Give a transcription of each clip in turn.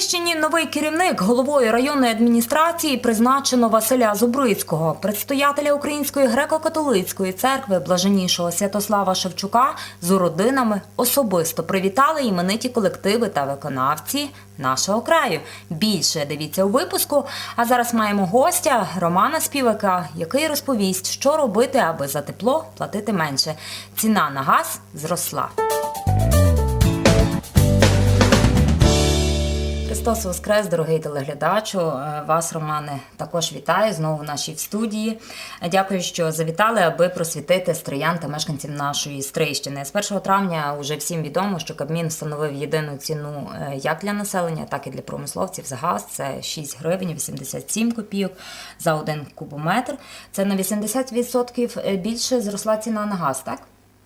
Стрийщині новий керівник головою районної адміністрації призначено Василя Зубрицького, предстоятеля Української греко-католицької церкви блаженнішого Святослава Шевчука з родинами особисто привітали імениті колективи та виконавці нашого краю. Більше дивіться у випуску. А зараз маємо гостя Романа Співака, який розповість, що робити, аби за тепло платити менше. Ціна на газ зросла. Христос Воскрес, дорогий телеглядачу. Е, Вас, Романе, також вітаю знову в нашій студії. Е, Дякую, що завітали, аби просвітити стриян та мешканців нашої Стрийщини. З 1 травня вже всім відомо, що Кабмін встановив єдину ціну е, як для населення, так і для промисловців за газ. Це 6 гривень 87 копійок за один кубометр. Це на 80% більше зросла ціна на газ, так?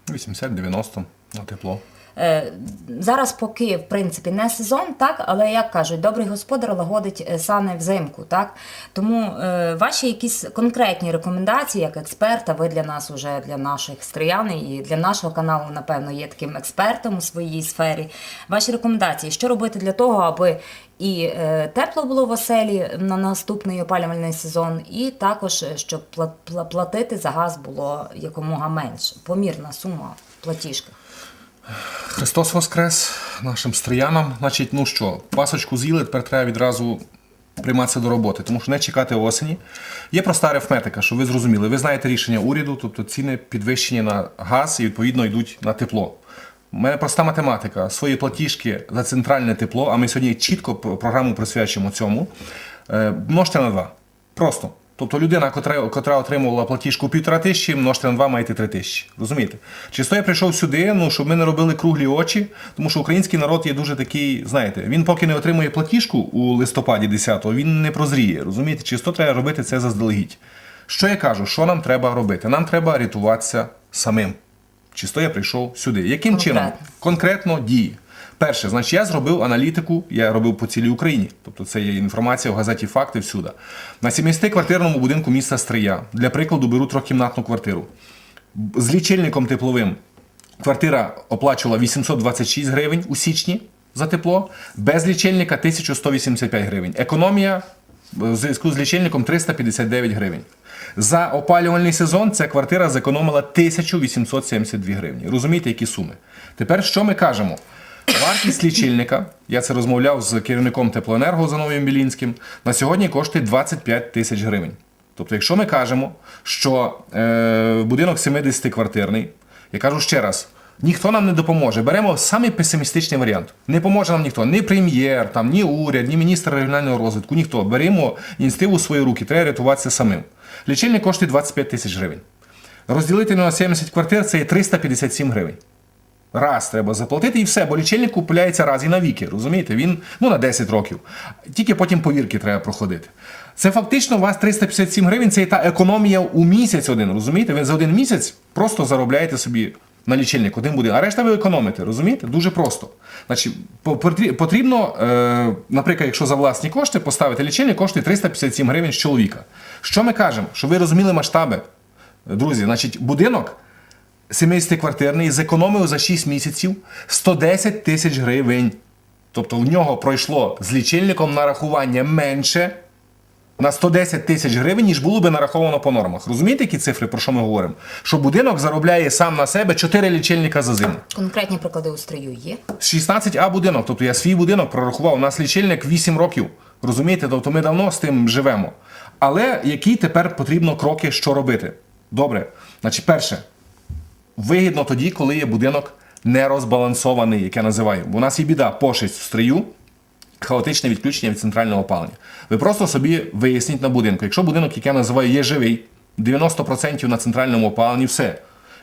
80-90 на тепло. Е, Зараз поки в принципі не сезон, так, але як кажуть, добрий господар лагодить е, сани взимку, так. Тому е, ваші якісь конкретні рекомендації як експерта, ви для нас уже для наших стріян і для нашого каналу, напевно, є таким експертом у своїй сфері. Ваші рекомендації, що робити для того, аби і тепло було в оселі на наступний опалювальний сезон, і також щоб пла- пла- платити за газ було якомога менше, помірна сума в платіжках. Христос Воскрес нашим стріянам. Значить, ну що, пасочку з'їли, тепер треба відразу прийматися до роботи, тому що не чекати осені. Є проста арифметика, що ви зрозуміли. Ви знаєте рішення уряду, тобто ціни підвищені на газ і відповідно йдуть на тепло. У мене проста математика. Свої платіжки за центральне тепло, а ми сьогодні чітко програму присвячимо цьому. е, Множте на два. Просто. Тобто людина, котра, котра отримувала платіжку півтора тисячі, множте на два, маєте три тисячі. Розумієте? Чисто я прийшов сюди, ну, щоб ми не робили круглі очі, тому що український народ є дуже такий, знаєте, він поки не отримує платіжку у листопаді 10-го, він не прозріє. Розумієте? Чисто треба робити це заздалегідь. Що я кажу, що нам треба робити? Нам треба рятуватися самим. Чисто я прийшов сюди. Яким чином? Конкретно дії. Перше, значить, я зробив аналітику, я робив по цілій Україні. Тобто це є інформація в газеті Факти всюди. На 70-квартирному будинку міста Стрия, для прикладу, беру трьохкімнатну квартиру. З лічильником тепловим квартира оплачувала 826 гривень у січні за тепло, без лічильника 1185 гривень. Економія в зв'язку з лічильником 359 гривень. За опалювальний сезон ця квартира зекономила 1872 гривні. Розумієте, які суми? Тепер що ми кажемо? Вартість лічильника, я це розмовляв з керівником теплоенерго Зановієм Білінським, на сьогодні коштує 25 тисяч гривень. Тобто, якщо ми кажемо, що е, будинок 70-квартирний, я кажу ще раз, ніхто нам не допоможе. Беремо самий песимістичний варіант. Не поможе нам ніхто, ні прем'єр, там, ні уряд, ні міністр регіонального розвитку, ніхто. Беремо ініціативу у свої руки, треба рятуватися самим. Лічильник коштує 25 тисяч гривень. Розділити на 70 квартир це є 357 гривень. Раз треба заплатити і все, бо лічильник купується раз і навіки, розумієте? Він ну на 10 років. Тільки потім повірки треба проходити. Це фактично у вас 357 гривень, це і та економія у місяць один, розумієте? Ви за один місяць просто заробляєте собі на лічильник один буде, а решта ви економите, розумієте? Дуже просто. Значить, потрібно, е, наприклад, якщо за власні кошти поставити лічильник, коштує 357 гривень з чоловіка. Що ми кажемо? Щоб ви розуміли масштаби, друзі, значить, будинок 70-квартирний зекономив за 6 місяців 110 тисяч гривень. Тобто в нього пройшло з лічильником нарахування менше на 110 тисяч гривень, ніж було би нараховано по нормах. Розумієте, які цифри, про що ми говоримо? Що будинок заробляє сам на себе 4 лічильника за зиму. Конкретні приклади у строю є. 16А будинок, тобто я свій будинок прорахував, у нас лічильник 8 років. Розумієте, тобто ми давно з тим живемо. Але які тепер потрібно кроки, що робити? Добре. Значить, перше, вигідно тоді, коли є будинок не розбалансований, як я називаю. Бо у нас є біда пошесть в стрию, хаотичне відключення від центрального опалення. Ви просто собі виясніть на будинку. Якщо будинок, як я називаю, є живий, 90% на центральному опаленні, все.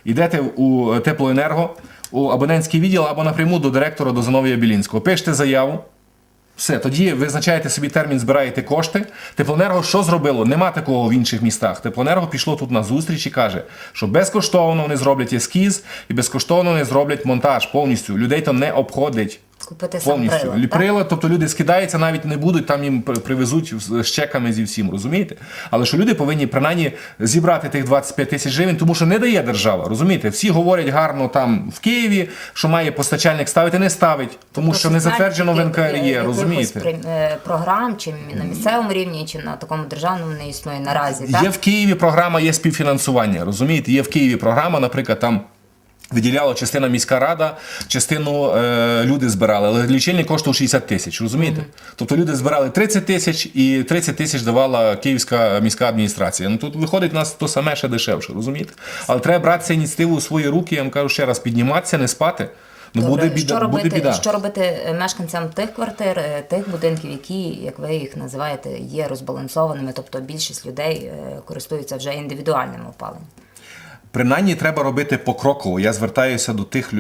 Йдете у теплоенерго, у абонентський відділ або напряму до директора до Зиновія Білінського. Пишете заяву. Все, тоді визначаєте собі термін, збираєте кошти. Теплоенерго що зробило? Нема такого в інших містах. Теплоенерго пішло тут на зустріч і каже, що безкоштовно вони зроблять ескіз і безкоштовно вони зроблять монтаж повністю. Людей то не обходить. Скупити сам Повністю. прилад. так? Ліприла, тобто люди скидаються, навіть не будуть, там їм привезуть з чеками зі всім, розумієте? Але що люди повинні принаймні зібрати тих 25 тисяч гривень, тому що не дає держава, розумієте? Всі говорять гарно там в Києві, що має постачальник ставити, не ставить, тому що не Тобто затверджено в НКРЄ, розумієте? е, програм, чи на місцевому рівні, чи на такому державному не існує наразі. Так? Є в Києві програма, є співфінансування. Розумієте, є в Києві програма, наприклад, там. Виділяла частина міська рада, частину е, люди збирали, але лічильник коштував 60 тисяч, розумієте? Тобто люди збирали 30 тисяч і 30 тисяч давала Київська міська адміністрація. Ну тут виходить у нас то саме ще дешевше, розумієте? Але треба брати ініціативу у свої руки, я вам кажу ще раз, підніматися, не спати. Ну Добре, буде біда, що робити, буде біда. що робити мешканцям тих квартир, е, тих будинків, які, як ви їх називаєте, є розбалансованими, тобто більшість людей е, користуються вже індивідуальним опаленням. Принаймні треба робити покроково. Я звертаюся до тих, е,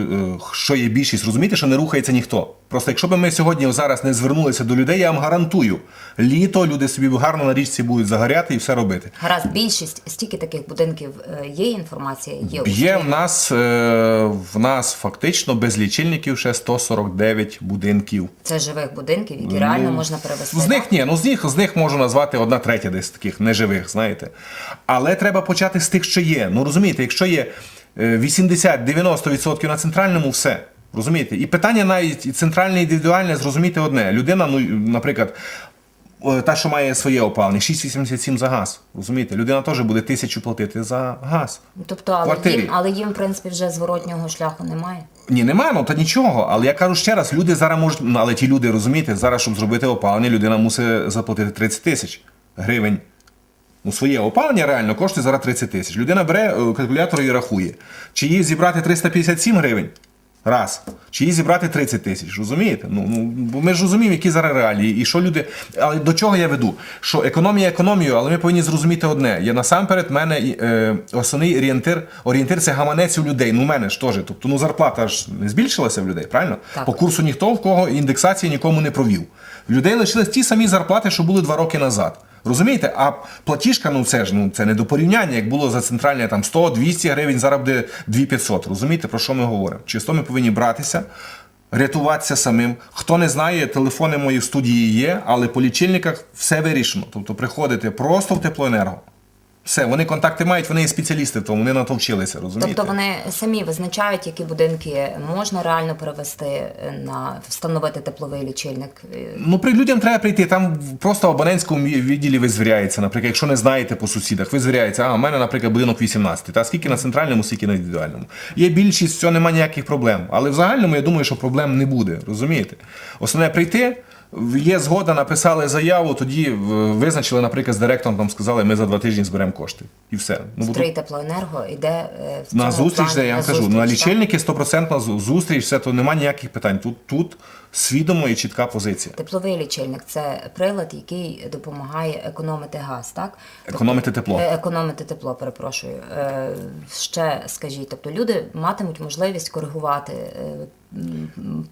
що є більшість. Розумієте, що не рухається ніхто. Просто якщо б ми сьогодні зараз не звернулися до людей, я вам гарантую, літо люди собі гарно на річці будуть загоряти і все робити. Гаразд, більшість стільки таких будинків е, є інформація, є Є в нас, е, в нас фактично без лічильників ще 149 будинків. Це живих будинків, які реально можна перевести. З них ні, ну з них з них можу назвати одна третя десь таких неживих, знаєте. Але треба почати з тих, що є. Ну розумієте, якщо є е, 80-90% на центральному, все. Розумієте? І питання навіть і центральне і індивідуальне зрозуміти одне. Людина, ну, наприклад, та, що має своє опалення, 6,87 за газ. Розумієте? Людина теж буде тисячу платити за газ. Тобто, але квартирі. їм, але їм, в принципі, вже зворотнього шляху немає. Ні, немає, ну та нічого. Але я кажу ще раз, люди зараз можуть, ну, але ті люди розумієте, зараз, щоб зробити опалення, людина мусить заплатити 30 тисяч гривень. Ну, своє опалення реально коштує зараз 30 тисяч. Людина бере е, калькулятор і рахує. Чи їй зібрати 357 гривень? Раз. Чи їй зібрати 30 тисяч, розумієте? Ну, ну, бо ми ж розуміємо, які зараз реалії, і що люди. Але до чого я веду? Що економія економією, але ми повинні зрозуміти одне. Я насамперед мене е, основний орієнтир, орієнтир це гаманець у людей. Ну, у мене ж теж. Тобто, ну зарплата ж не збільшилася в людей, правильно? Так. По курсу ніхто в кого індексації нікому не провів. В людей лишились ті самі зарплати, що були два роки назад. Розумієте? А платіжка, ну це ж ну це не до порівняння, як було за центральне там 100-200 гривень, зараз буде 2500. Розумієте, про що ми говоримо? Чисто ми повинні братися, рятуватися самим. Хто не знає, телефони мої в студії є, але по лічильниках все вирішено. Тобто приходите просто в теплоенерго. Все, вони контакти мають, вони є спеціалісти в тому, вони на то вчилися, розумієте? Тобто вони самі визначають, які будинки можна реально перевести на встановити тепловий лічильник. Ну, при людям треба прийти. Там просто в абонентському відділі ви звіряється. Наприклад, якщо не знаєте по сусідах, ви звіряєте, а у мене, наприклад, будинок 18. Та скільки на центральному, скільки на індивідуальному. Є більшість, все немає ніяких проблем. Але в загальному я думаю, що проблем не буде. Розумієте? Основне прийти. Є згода, написали заяву, тоді е, визначили, наприклад, з директором, там сказали, ми за два тижні зберемо кошти. І все. Ну, бо Стрий теплоенерго йде е, в на цьому зустріч, плані, де я вам кажу, зустріч, на так? лічильники 100% зустріч, все, то немає ніяких питань. Тут, тут свідомо і чітка позиція. Тепловий лічильник це прилад, який допомагає економити газ, так? Економити тепло. Е, Економити тепло, перепрошую. Е, Ще скажіть, тобто люди матимуть можливість коригувати е,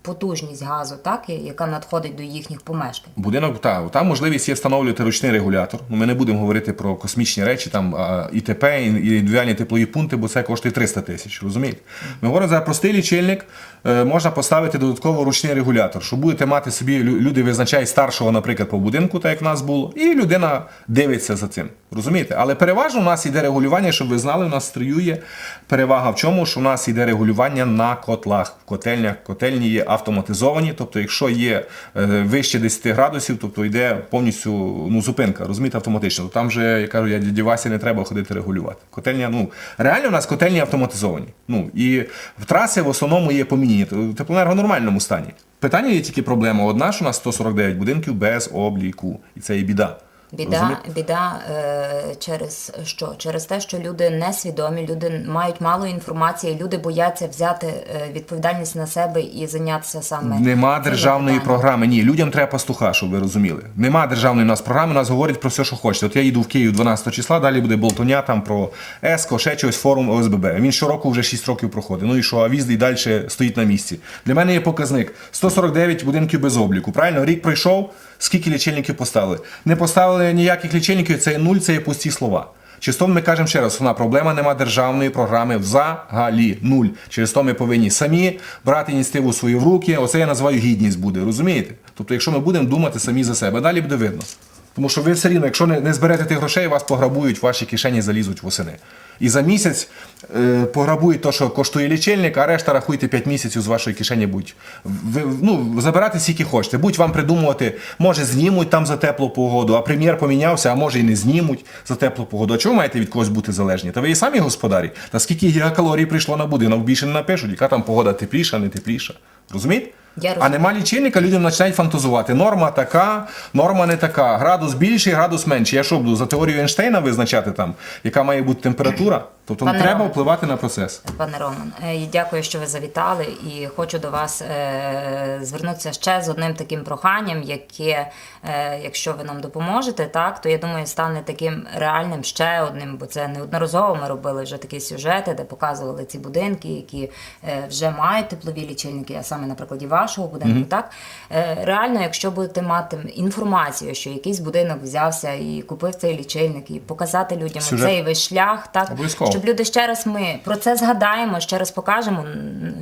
потужність газу, так, яка надходить до їхніх помешкань. Будинок, та, там можливість є встановлювати ручний регулятор. Ну, ми не будемо говорити про космічні речі, там ІТП, і- і індивідуальні теплові пункти, бо це коштує 300 тисяч. Розумієте? Ми говоримо за простий лічильник, можна поставити додатково ручний регулятор, що будете мати собі, люди визначають старшого, наприклад, по будинку, так як в нас було, і людина дивиться за цим. Розумієте? Але переважно у нас йде регулювання, щоб ви знали, у нас строює перевага в чому, що у нас йде регулювання на котлах. В котельнях котельні є автоматизовані, тобто, якщо є е, вище 10 градусів, тобто йде повністю ну, зупинка, розумієте, автоматично. То там вже, я кажу, я дяді Васі не треба ходити регулювати. Котельня, ну реально у нас котельні автоматизовані. Ну і в траси в основному є помінені. Теплоенерго в нормальному стані. Питання є тільки проблема. Одна, що у нас 149 будинків без обліку, і це є біда. Біда, біда е, через що? Через те, що люди несвідомі, люди мають мало інформації, люди бояться взяти е, відповідальність на себе і зайнятися саме Нема державної питаннями. програми. Ні, людям треба пастуха, щоб ви розуміли. Нема державної у нас програми, нас говорять про все, що хочете. От я їду в Київ 12 числа, далі буде болтоня там про ЕСКО, ще чогось форум ОСББ. Він щороку вже 6 років проходить. Ну і що, а візди і далі стоїть на місці. Для мене є показник 149 будинків без обліку. Правильно, рік пройшов. Скільки лічильників поставили? Не поставили ніяких лічильників, це нуль, це є пусті слова. Через то ми кажемо ще раз, основна проблема нема державної програми взагалі нуль. Через то ми повинні самі брати ініціативу свої в руки. Оце я називаю гідність буде, розумієте? Тобто, якщо ми будемо думати самі за себе, далі буде видно. Тому що ви все рівно, якщо не, зберете тих грошей, вас пограбують, ваші кишені залізуть восени. І за місяць е, пограбують те, що коштує лічильник, а решта рахуйте 5 місяців з вашої кишені будь. Ви, ну, забирати скільки хочете. Будь вам придумувати, може знімуть там за теплу погоду, а прем'єр помінявся, а може і не знімуть за теплу погоду. А чого маєте від когось бути залежні? Та ви і самі господарі. Та скільки гігакалорій прийшло на будинок, більше не напишуть, яка там погода тепліша, не тепліша. Розумієте? Я А нема лічильника, людям починають фантазувати. Норма така, норма не така. Градус більший, градус менший. Я що буду за теорію Ейнштейна визначати там, яка має бути температура? segurar. Тобто Пане треба Роман. впливати на процес. Пане Роман, е, дякую, що ви завітали. І хочу до вас е, звернутися ще з одним таким проханням, яке, е, якщо ви нам допоможете, так то я думаю, стане таким реальним ще одним, бо це неодноразово ми робили вже такі сюжети, де показували ці будинки, які вже мають теплові лічильники, а саме на прикладі вашого будинку. Так Е, реально, якщо будете мати інформацію, що якийсь будинок взявся і купив цей лічильник, і показати людям Сюжет. цей весь шлях, так. Щоб люди ще раз ми про це згадаємо, ще раз покажемо,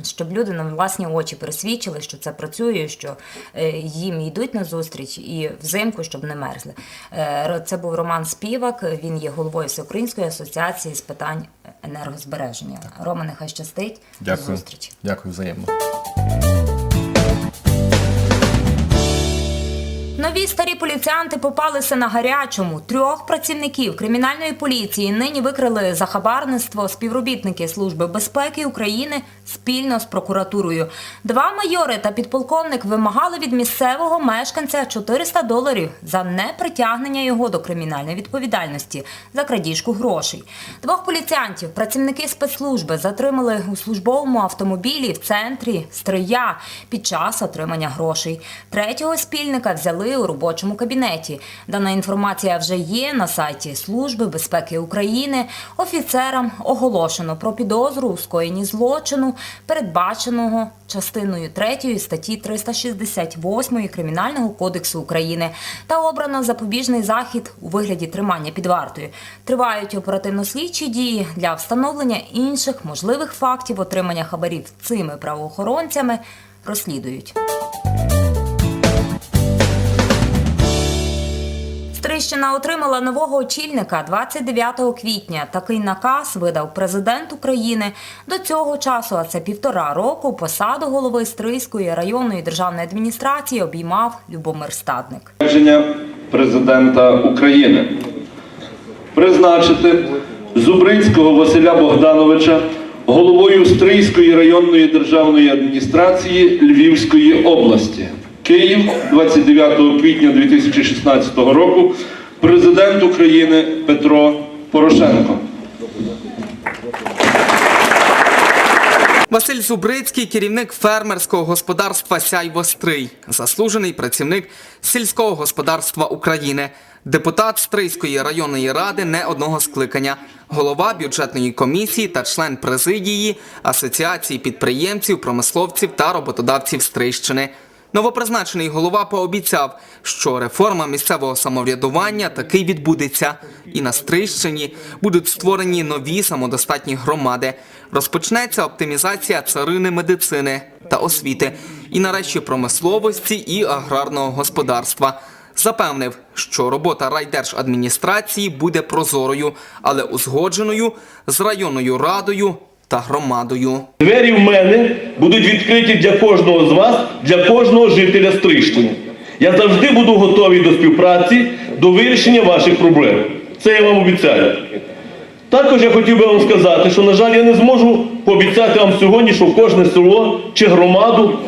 щоб люди на власні очі пересвідчили, що це працює, що е, їм йдуть на зустріч і взимку, щоб не мерзли. Е, Це був Роман Співак. Він є головою Всеукраїнської асоціації з питань енергозбереження. Рома, нехай щастить. До Дякую. зустрічі. Дякую взаємно. Нові старі поліціянти попалися на гарячому. Трьох працівників кримінальної поліції нині викрили за хабарництво співробітники Служби безпеки України спільно з прокуратурою. Два майори та підполковник вимагали від місцевого мешканця 400 доларів за непритягнення його до кримінальної відповідальності за крадіжку грошей. Двох поліціянтів працівники спецслужби затримали у службовому автомобілі в центрі Стрия під час отримання грошей. Третього спільника взяли у робочому кабінеті. Дана інформація вже є на сайті Служби безпеки України. Офіцерам оголошено про підозру у скоєнні злочину, передбаченого частиною 3 статті 368 Кримінального кодексу України, та обрано запобіжний захід у вигляді тримання під вартою. Тривають оперативно-слідчі дії для встановлення інших можливих фактів отримання хабарів цими правоохоронцями. Розслідують. Стрищина отримала нового очільника 29 квітня. Такий наказ видав президент України. До цього часу, а це півтора року, посаду голови Стрийської районної державної адміністрації обіймав Любомир Стадник. Рішення президента України призначити Зубринського Василя Богдановича головою Стрийської районної державної адміністрації Львівської області. Київ 29 квітня 2016 року. Президент України Петро Порошенко. Василь Зубрицький, керівник фермерського господарства Сяйвострий, заслужений працівник сільського господарства України, депутат Стрийської районної ради не одного скликання, голова бюджетної комісії та член президії Асоціації підприємців, промисловців та роботодавців Стрийщини. Новопризначений голова пообіцяв, що реформа місцевого самоврядування таки відбудеться, і на Стрийщині будуть створені нові самодостатні громади. Розпочнеться оптимізація царини медицини та освіти, і нарешті промисловості і аграрного господарства. Запевнив, що робота райдержадміністрації буде прозорою, але узгодженою з районною радою та громадою. Двері в мене будуть відкриті для кожного з вас, для кожного жителя Стрищини. Я завжди буду готовий до співпраці, до вирішення ваших проблем. Це я вам обіцяю. Також я хотів би вам сказати, що, на жаль, я не зможу пообіцяти вам сьогодні, що в кожне село чи громаду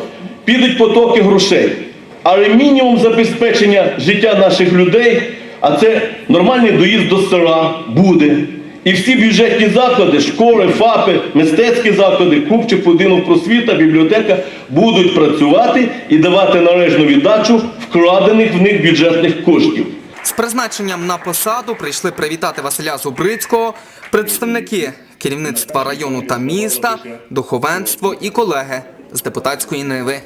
підуть потоки грошей. Але мінімум забезпечення життя наших людей, а це нормальний доїзд до села буде. І всі бюджетні заклади, школи, ФАПи, мистецькі заклади, клубчик, будинок просвіта, бібліотека будуть працювати і давати належну віддачу вкладених в них бюджетних коштів. З призначенням на посаду прийшли привітати Василя Зубрицького представники керівництва району та міста, духовенство і колеги з депутатської ниви.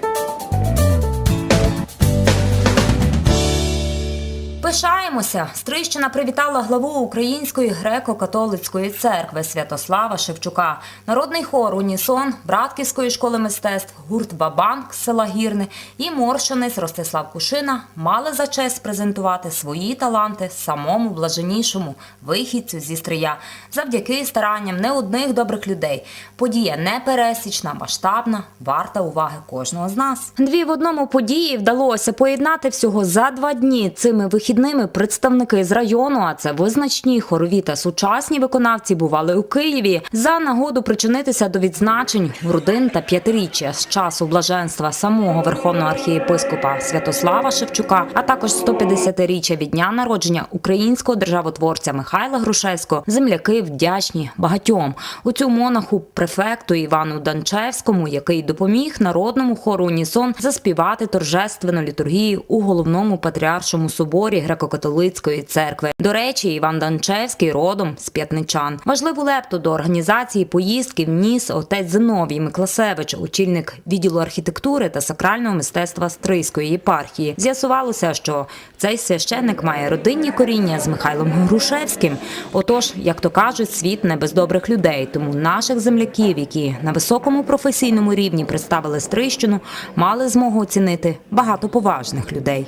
Пишаємося. Стрийщина привітала главу Української греко-католицької церкви Святослава Шевчука. Народний хор Унісон Братківської школи мистецтв, гурт Бабанк села Гірне і морщинець Ростислав Кушина мали за честь презентувати свої таланти самому блаженнішому вихідцю зі стрия завдяки старанням не одних добрих людей. Подія непересічна, масштабна, варта уваги кожного з нас. Дві в одному події вдалося поєднати всього за два дні цими вихідними представники з району. А це визначні хорові та сучасні виконавці бували у Києві за нагоду причинитися до відзначень родин та п'ятиріччя з часу блаженства самого верховного архієпископа Святослава Шевчука, а також 150-річчя від дня народження українського державотворця Михайла Грушевського. Земляки вдячні багатьом у цю монаху префекту Івану Данчевському, який допоміг народному хору Унісон заспівати торжественну літургію у головному патріаршому соборі греко-католицької церкви. До речі, Іван Данчевський родом з п'ятничан. Важливу лепту до організації поїздки вніс отець Зиновій Микласевич, очільник відділу архітектури та сакрального мистецтва Стрийської єпархії. З'ясувалося, що цей священник має родинні коріння з Михайлом Грушевським. Отож, як то кажуть, світ не без добрих людей. Тому наших земляків, які на високому професійному рівні представили Стрийщину, мали змогу оцінити багато поважних людей.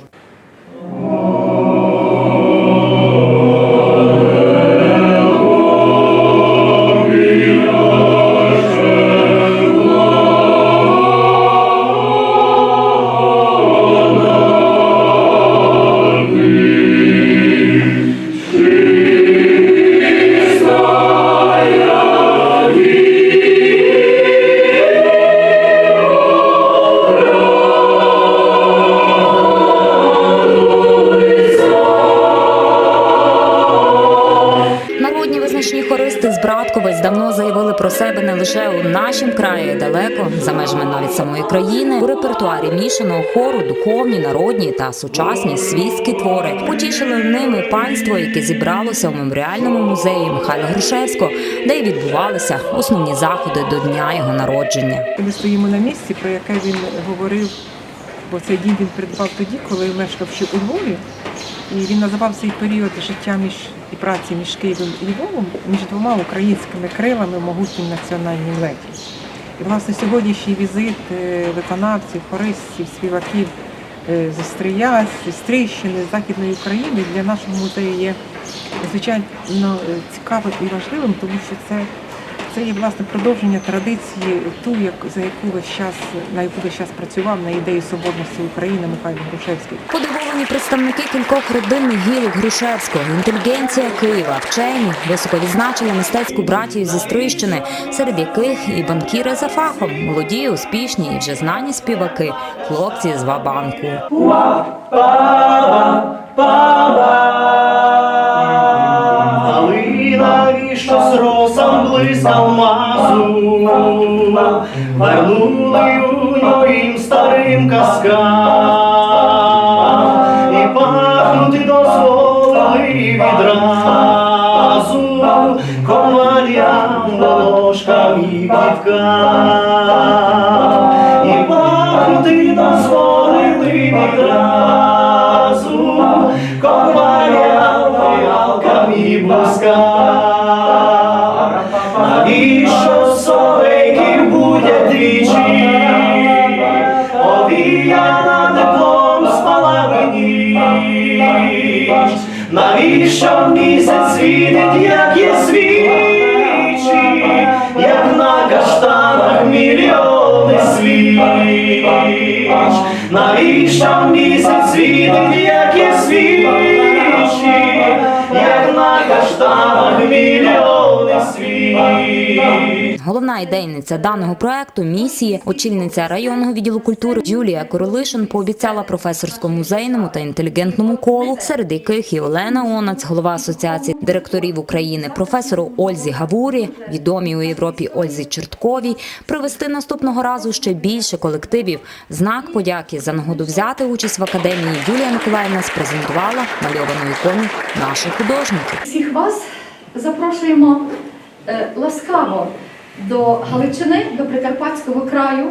Репертуарі мішаного хору духовні, народні та сучасні світські твори потішили ними панство, яке зібралося у меморіальному музеї Михайла Грушевського, де й відбувалися основні заходи до дня його народження. Ми стоїмо на місці, про яке він говорив, бо цей дім він придбав тоді, коли мешкав ще у Львові. І він називав цей період життя між і праці між Києвом і Львовом між двома українськими крилами могутнім національним леті. І власне сьогоднішній візит е, виконавців, хористів, співаків з Острия, з Стрищини, з Західної України для нашого музею є звичайно е, цікавим і важливим, тому що це це є власне продовження традиції, ту, як за яку весь час на яку весь час працював на ідеї соборності України Михайло Грушевський. Подивовані представники кількох родинних гілок Грушевського, інтелігенція Києва, вчені високо відзначили мистецьку братію зі Стрийщини, серед яких і банкіри за фахом, молоді, успішні і вже знані співаки, хлопці з Вабанку. Галина вішо з росом блискав мазу, вернули юним старим казкам, і пахнути дозволили відразу, ковалям, ложкам і квіткам, Навіщо місяць світить, як є свічі, як на каштанах мільйони свіч? Навіщо місяць світить, як є свічі, як на каштанах мільйони свіч? Головна ідейниця даного проекту місії, очільниця районного відділу культури Юлія Королишин пообіцяла професорському музейному та інтелігентному колу, серед яких і Олена Онац, голова асоціації директорів України, професору Ользі Гавурі, відомій у Європі Ользі Чертковій, привести наступного разу ще більше колективів. Знак подяки за нагоду взяти участь в академії Юлія Миколаївна спрезентувала мальовану ікону наших художників. Всіх вас запрошуємо е, ласкаво до Галичини, до Прикарпатського краю.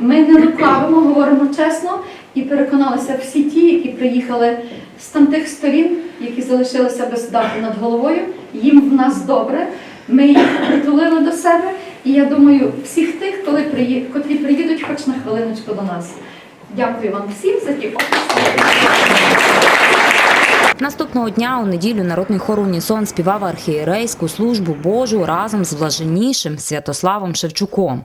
Ми не лукавимо, говоримо чесно і переконалися всі ті, які приїхали з тамтих сторін, які залишилися без даху над головою. Їм в нас добре. Ми їх притулили до себе. І я думаю, всіх тих, коли приї- котрі приїдуть хоч на хвилиночку до нас. Дякую вам всім за ті оплески. Наступного дня у неділю народний хор Унісон співав архієрейську службу Божу разом з блаженнішим Святославом Шевчуком.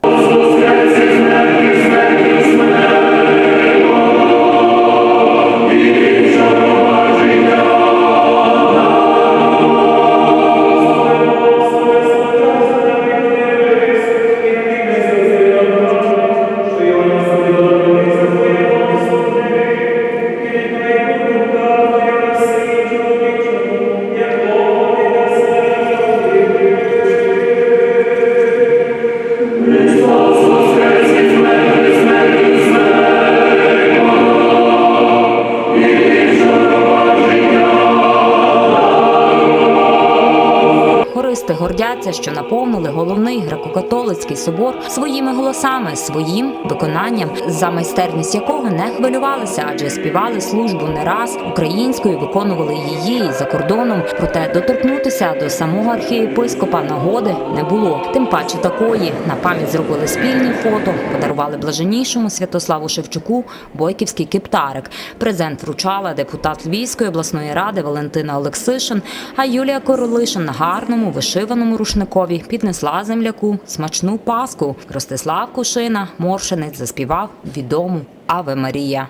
Що наповнили головний греко-католицький собор своїми голосами, своїм виконанням, за майстерність якого не хвилювалися, адже співали службу не раз українською, виконували її за кордоном. Проте доторкнутися до самого архієпископа нагоди не було. Тим паче такої на пам'ять зробили спільні фото, подарували блаженнішому Святославу Шевчуку бойківський кептарик. Презент вручала депутат Львівської обласної ради Валентина Олексишин. А Юлія Королишин гарному вишиваному рушникові піднесла земляку смачну паску. Ростислав Кушина, моршинець, заспівав відому Аве Марія.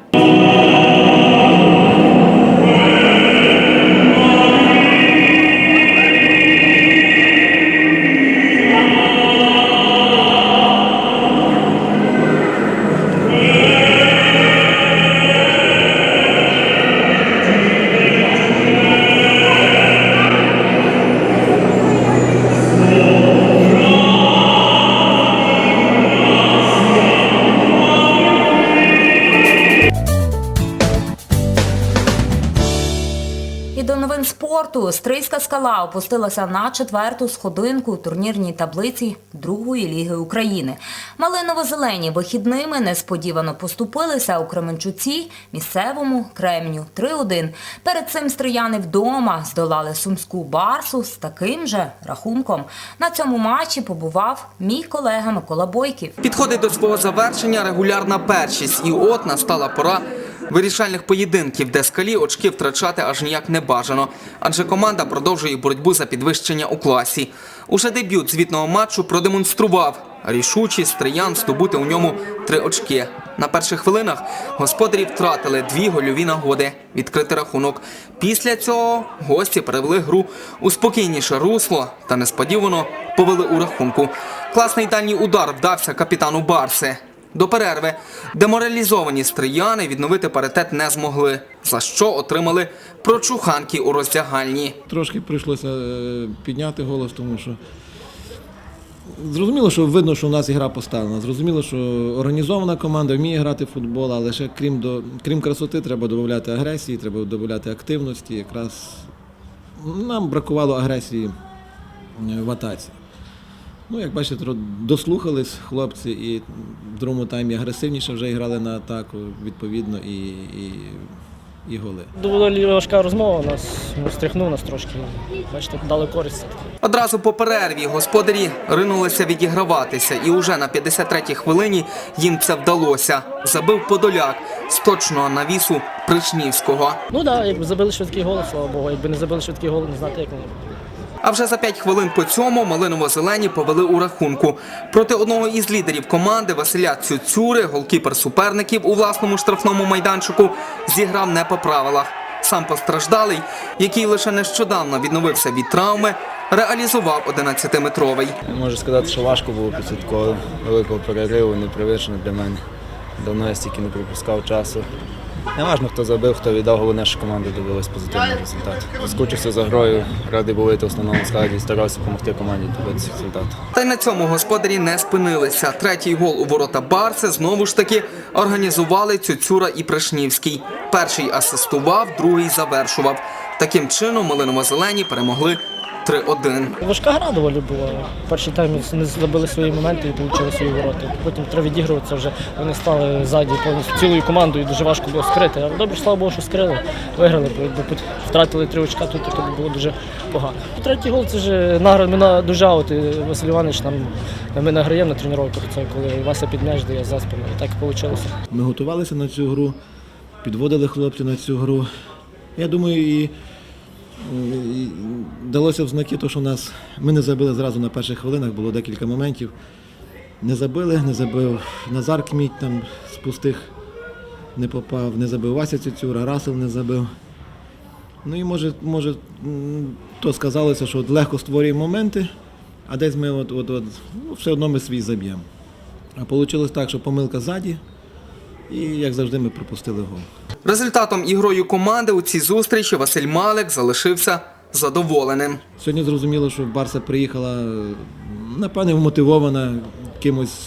Спорту Стрийська скала опустилася на четверту сходинку у турнірній таблиці другої ліги України. Малиново-зелені вихідними несподівано поступилися у Кременчуці місцевому кремню 3-1. Перед цим стрияни вдома здолали сумську барсу з таким же рахунком. На цьому матчі побував мій колега Микола Бойків. Підходить до свого завершення регулярна першість, і от настала пора вирішальних поєдинків, де скалі очки втрачати аж ніяк не бажано, адже команда продовжує боротьбу за підвищення у класі. Уже дебют звітного матчу продемонстрував рішучість стриян здобути у ньому три очки. На перших хвилинах господарі втратили дві гольові нагоди відкрити рахунок. Після цього гості перевели гру у спокійніше русло та несподівано повели у рахунку. Класний дальній удар вдався капітану Барси. До перерви деморалізовані стрияни відновити паритет не змогли, за що отримали прочуханки у роздягальні. Трошки прийшлося е, підняти голос, тому що зрозуміло, що видно, що у нас ігра поставлена. Зрозуміло, що організована команда вміє грати в футбол, але ще крім, до, крім красоти, треба додати агресії, треба додати активності. Якраз нам бракувало агресії е, в атаці. Ну, як бачите, дослухались хлопці і в другому таймі агресивніше вже грали на атаку, відповідно, і, і, і голи. Доволі важка розмова, нас ну, стряхнув нас трошки. Бачите, дали користь. Одразу по перерві господарі ринулися відіграватися, і уже на 53-й хвилині їм це вдалося. Забив Подоляк з точного навісу Причнівського. Ну так, да, якби забили швидкий гол, слава Богу. Якби не забили швидкий гол, не знати, як вони. А вже за 5 хвилин по цьому малиново-зелені повели у рахунку. Проти одного із лідерів команди Василя Цюцюри, голкіпер суперників у власному штрафному майданчику, зіграв не по правилах. Сам постраждалий, який лише нещодавно відновився від травми, реалізував 11-метровий. Можу сказати, що важко було після такого великого перериву, непривично для мене. Давно я стільки не пропускав часу. Не важливо, хто забив, хто віддав, головне, що команда добилась позитивного результату. Скучився за грою, радий вийти в основному складі, старався допомогти команді добитися результату. Та й на цьому господарі не спинилися. Третій гол у ворота Барси знову ж таки організували Цюцюра і Пришнівський. Перший асистував, другий завершував. Таким чином малиново-зелені перемогли 3-1. Важка гра доволі була. Перший тайм не забили свої моменти і отримали свої ворота. Потім треба відігруватися вже. Вони стали ззаді повністю цілою командою, дуже важко було скрити. Але добре, слава Богу, що скрили. Виграли, бо якби втратили три очка, тут то було дуже погано. Третій гол це ж наград, ми на дуже аут. і Василь Іванович нам ми награємо на тренуваннях. Це коли Вася під м'яч дає за спину. І так і вийшло. Ми готувалися на цю гру, підводили хлопців на цю гру. Я думаю, і далося в знаки, то, що нас ми не забили зразу на перших хвилинах, було декілька моментів. Не забили, не забив Назар Кміть там з пустих не попав, не забив Вася Цюцюра, Расел не забив. Ну і може, може то сказалося, що от легко створюємо моменти, а десь ми от, от, от, ну, все одно ми свій заб'ємо. А вийшло так, що помилка ззаді, і як завжди ми пропустили гол. Результатом і грою команди у цій зустрічі Василь Малик залишився задоволеним. Сьогодні зрозуміло, що Барса приїхала, напевне, вмотивована кимось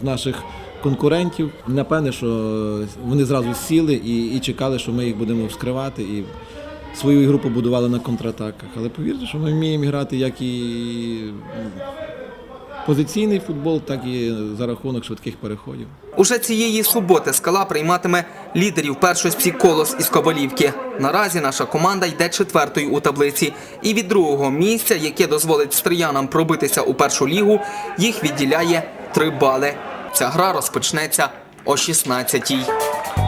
з наших конкурентів. Напевне, що вони зразу сіли і, і чекали, що ми їх будемо вскривати і свою ігру побудували на контратаках. Але повірте, що ми вміємо грати як і позиційний футбол, так і за рахунок швидких переходів. Уже цієї суботи скала прийматиме лідерів першості колос із Ковалівки. Наразі наша команда йде четвертою у таблиці. І від другого місця, яке дозволить стріянам пробитися у першу лігу, їх відділяє три бали. Ця гра розпочнеться о 16-й.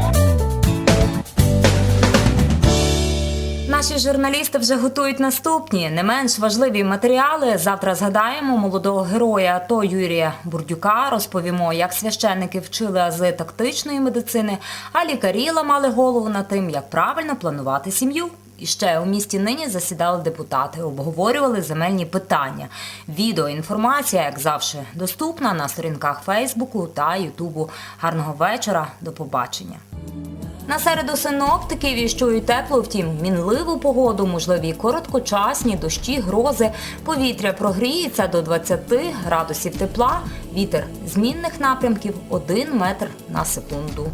Наші журналісти вже готують наступні, не менш важливі матеріали. Завтра згадаємо молодого героя АТО Юрія Бурдюка. Розповімо, як священники вчили ази тактичної медицини, а лікарі ламали голову над тим, як правильно планувати сім'ю. І ще у місті нині засідали депутати, обговорювали земельні питання. Відео інформація, як завжди, доступна на сторінках Фейсбуку та Ютубу. Гарного вечора, до побачення. На середу синоптики віщують теплу, втім мінливу погоду, можливі короткочасні дощі, грози. Повітря прогріється до 20 градусів тепла. Вітер змінних напрямків 1 метр на секунду.